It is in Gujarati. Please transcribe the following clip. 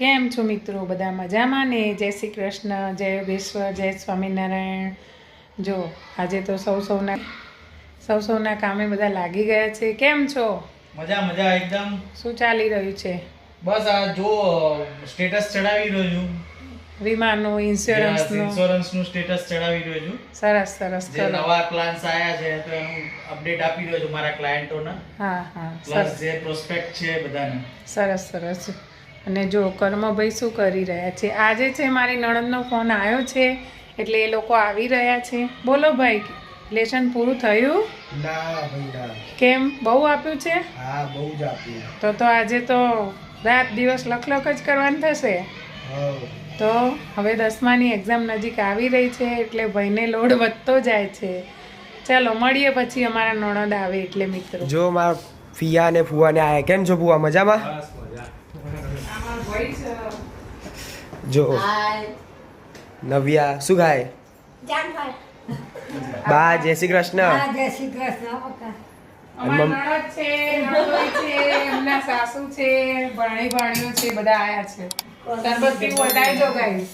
કેમ છો મિત્રો? બધા મજામાં ને? જય શ્રી કૃષ્ણ જય વિશ્વ જય સ્વામિનારાયણ. જો આજે તો સૌ સૌના સૌ સૌના કામે બધા લાગી ગયા છે. કેમ છો? મજા મજા એકદમ. શું ચાલી રહ્યું છે? બસ આ જો સ્ટેટસ ચડાવી રહ્યો. છું વીમાનું ઇન્સ્યોરન્સનું ઇન્સ્યોરન્સનું. સ્ટેટસ ચડાવી રહ્યો. છું સરસ સરસ જે નવા પ્લાન્સ આયા છે તો એનું અપડેટ આપી રહ્યો છું મારા ક્લાયન્ટોના હા હા પ્લસ જે પ્રોસ્પેક્ટ છે બધાને. સરસ સરસ. અને જો કર્મભાઈ શું કરી રહ્યા છે? આજે છે મારી નણંદનો ફોન આવ્યો છે એટલે એ લોકો આવી રહ્યા છે. બોલો ભાઈ લેશન પૂરું થયું? ના ભાઈ ના. કેમ? બહુ આપ્યું છે? હા બહુ જ આપ્યું. તો તો આજે તો રાત દિવસ લખલખ જ કરવાનું થશે? તો હવે દસમાની એક્ઝામ નજીક આવી રહી છે એટલે ભાઈને લોડ વધતો જાય છે. ચાલો મળીએ પછી અમારા નણંદ આવે એટલે મિત્રો. જો મારા ફિયા ને ફુવા ને આયા. કેમ છો ફુવા? મજામાં? જો. નવ્યા. શું ગાય? બા જય શ્રી કૃષ્ણ. હા જય શ્રી કૃષ્ણ. પપ્પા. અમારા છે નણંદોઈ છે એમના સાસુ છે ભાણી ભાણીઓ છે બધા આયા છે. સરબત પીવું દો ગાઈસ